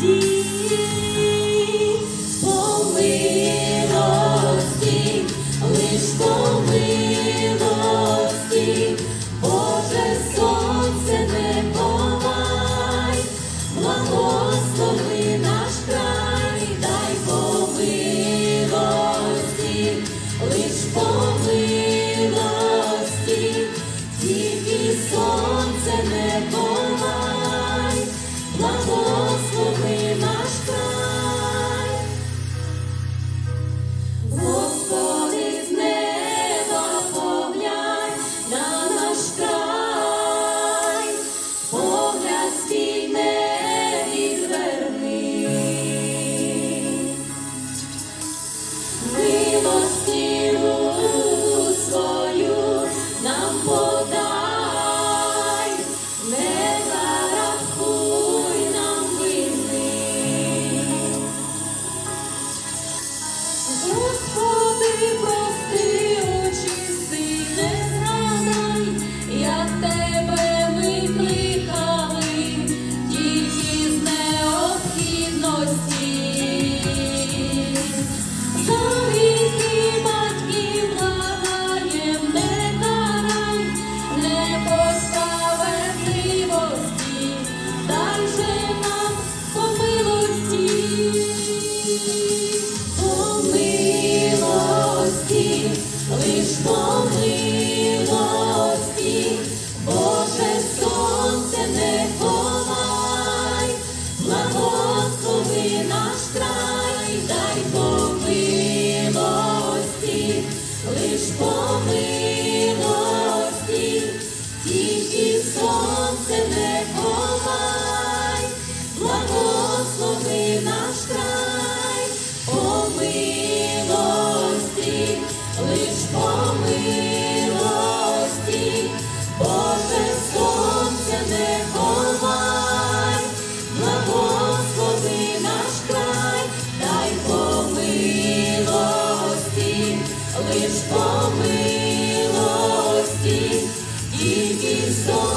по милості, лиш по Everybody лиш тільки сонце